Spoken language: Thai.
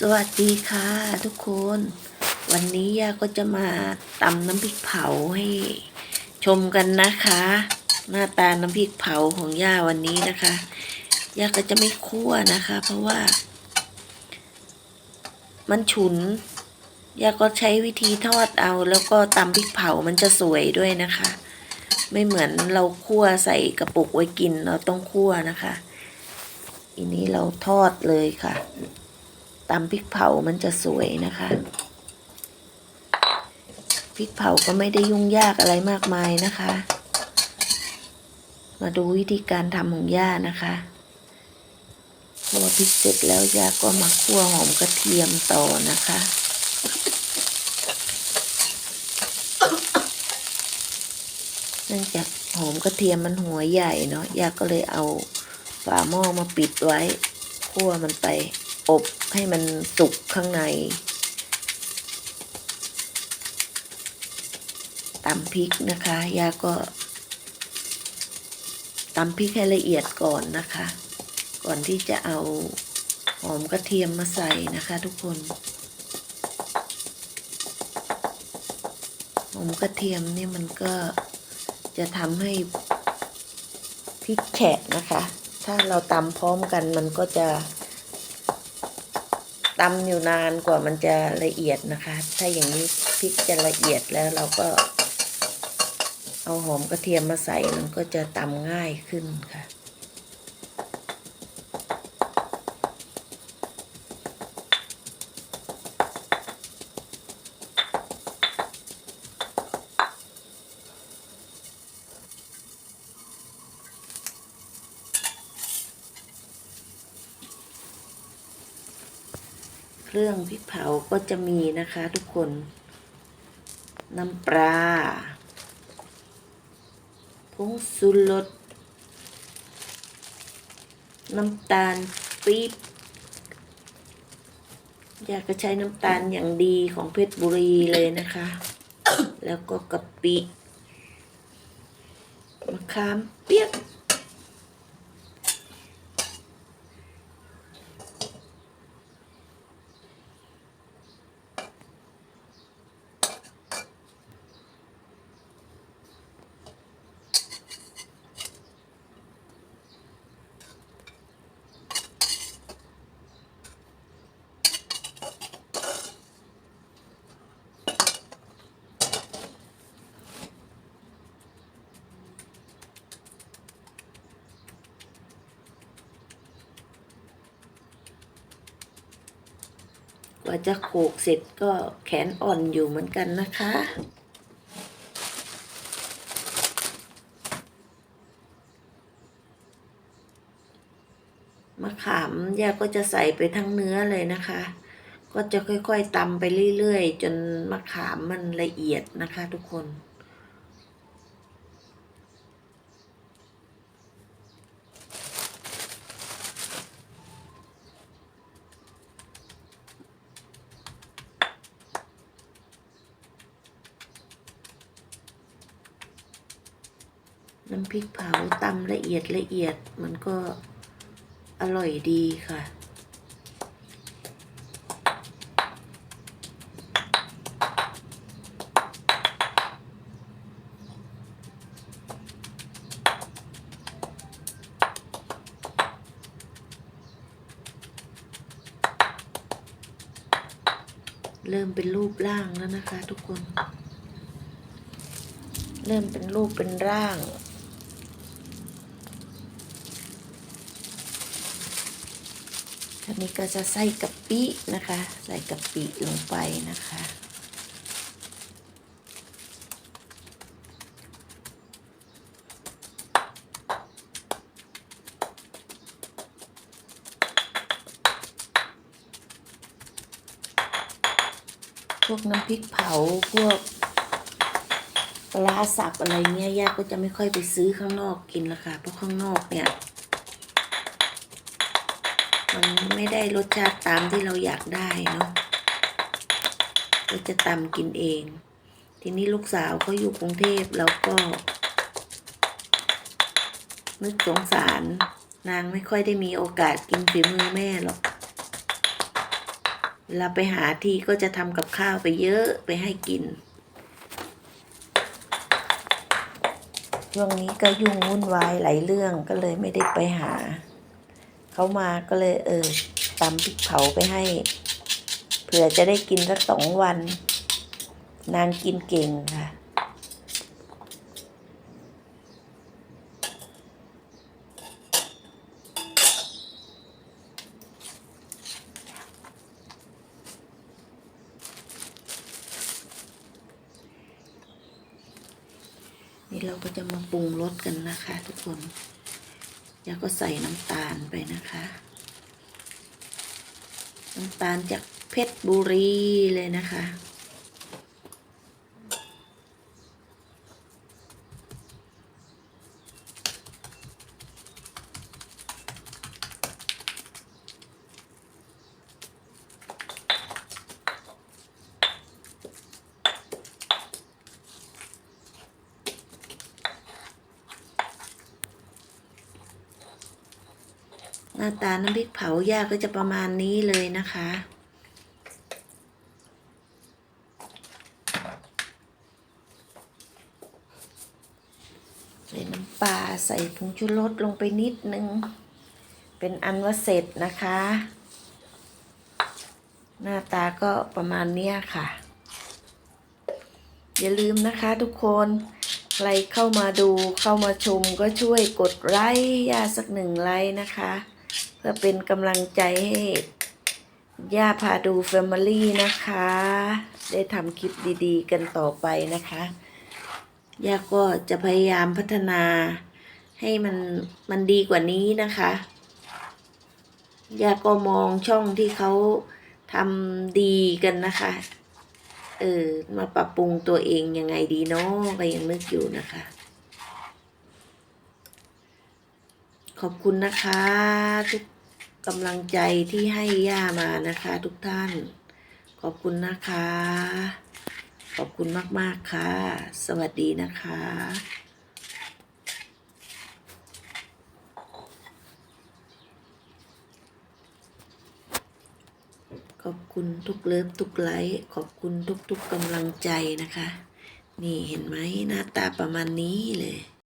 สวัสดีค่ะทุกคน วันนี้ย่าก็จะมาตำน้ำพริกเผาให้ชมกันนะคะ หน้าตาน้ำพริกเผาของย่าวันนี้นะคะย่าก็จะไม่คั่วนะคะ เพราะว่า มันฉุนย่าก็ใช้วิธีทอดเอา แล้วก็ตำพริกเผามันจะสวยด้วยนะคะ ไม่เหมือนเราคั่วใส่กระปุกไว้กินเราต้องคั่วนะคะอันนี้เราทอดเลยค่ะ ตำพริกเผามันจะสวยนะคะพริกเผาก็ไม่ได้ยุ่งยากอะไรมากมายนะคะ มาดูวิธีการทำของย่านะคะคั่วพริกเสร็จแล้วย่าก็มาคั่วหอมกระเทียมต่อนะคะ เนื่องจากหอมกระเทียมมันหัวใหญ่เนาะย่าก็เลยเอาฝาหม้อมาปิดไว้ คั่วมันไป อบให้มันสุกข้างในตำพริกนะคะยาก็ตำพริกให้ละเอียดก่อนนะคะ ก่อนที่จะเอาหอมกระเทียมมาใส่นะคะทุกคนหอมกระเทียมเนี่ยมันก็จะทำให้พริกแฉะนะคะ ถ้าเราตำพร้อมกันมันก็จะ ตำอยู่นานกว่ามันจะละเอียดนะคะ ถ้าอย่างนี้พริกจะละเอียดแล้วเราก็ เอาหอมกระเทียมมาใส่มันก็จะตำง่ายขึ้นค่ะ รื่องพริกเผาก็จะมีนะคะทุกคน น้ำปลาผงสุรสน้ำตาลปี๊บอยากจะใช้น้ำตาลอย่างดีของเพชรบุรีเลยนะคะ แล้วก็กะปิมะขามเปียก ว่าจะโขกเสร็จก็แขนอ่อนอยู่เหมือนกันนะคะ มะขามย่าก็จะใส่ไปทั้งเนื้อเลยนะคะ ก็จะค่อยๆตำไปเรื่อยๆ จนมะขามมันละเอียดนะคะทุกคน น้ำพริกเผาตำละเอียดละเอียดมันก็อร่อยดีค่ะ เริ่มเป็นรูปร่างแล้วนะคะทุกคน เริ่มเป็นรูปเป็นร่าง ทีนี้ก็จะใส่กะปินะคะ ใส่กะปิลงไปนะคะ พวกน้ำพริกเผาพวกปลาสับอะไรเงี้ยย่าก็จะไม่ค่อยไปซื้อข้างนอกกินละค่ะเพราะข้างนอกเนี่ย มันไม่ได้รสชาติตามที่เราอยากได้เนาะก็จะตำกินเอง ทีนี้ลูกสาวเขาอยู่กรุงเทพแล้วก็ นึกสงสาร นางไม่ค่อยได้มีโอกาสกินฝีมือแม่หรอกเวลาไปหาทีก็จะทำกับข้าวไปเยอะไปให้กิน ช่วงนี้ก็ยุ่งวุ่นวายหลายเรื่องก็เลยไม่ได้ไปหา เขามาก็เลยเออตำพริกเผาไปให้ เผื่อจะได้กินสักสองวัน นางกินเก่งค่ะ นี่เราก็จะมาปรุงรสกันนะคะทุกคน ยาก็ใส่น้ำตาลไปนะคะ น้ำตาลจากเพชรบุรีเลยนะคะ น้าตาน้ำพริกเผาย่าก็จะประมาณนี้เลยนะคะ ใส่น้ำปลาใส่ผงชูรสลงไปนิดนึง เป็นอันว่าเสร็จนะคะ หน้าตาก็ประมาณนี้ค่ะ อย่าลืมนะคะทุกคนใครเข้ามาดูเข้ามาชมก็ช่วยกดไลค์ย่าสักหนึ่งไลค์นะคะ เพื่อเป็นกำลังใจให้ย่าพาดูแฟมิลี่นะคะ ได้ทำคลิปดีๆ กันต่อไปนะคะย่าก็จะพยายามพัฒนาให้มันมันดีกว่านี้นะคะย่าก็มองช่องที่เขาทำดีกันนะคะ เออ มาปรับปรุงตัวเองยังไงดีเนาะก็ยังนึกอยู่นะคะ อบคุณนะคะ ทุกกำลังใจที่ให้ย่ามานะคะ ทุกท่าน ขอบคุณนะคะ ขอบคุณมาก ๆ ค่ะ สวัสดีนะคะขอบคุณทุกเลิฟทุกไลค์ขอบคุณทุกๆกำลังใจนะคะ นี่เห็นไหมหน้าตาประมาณนี้เลย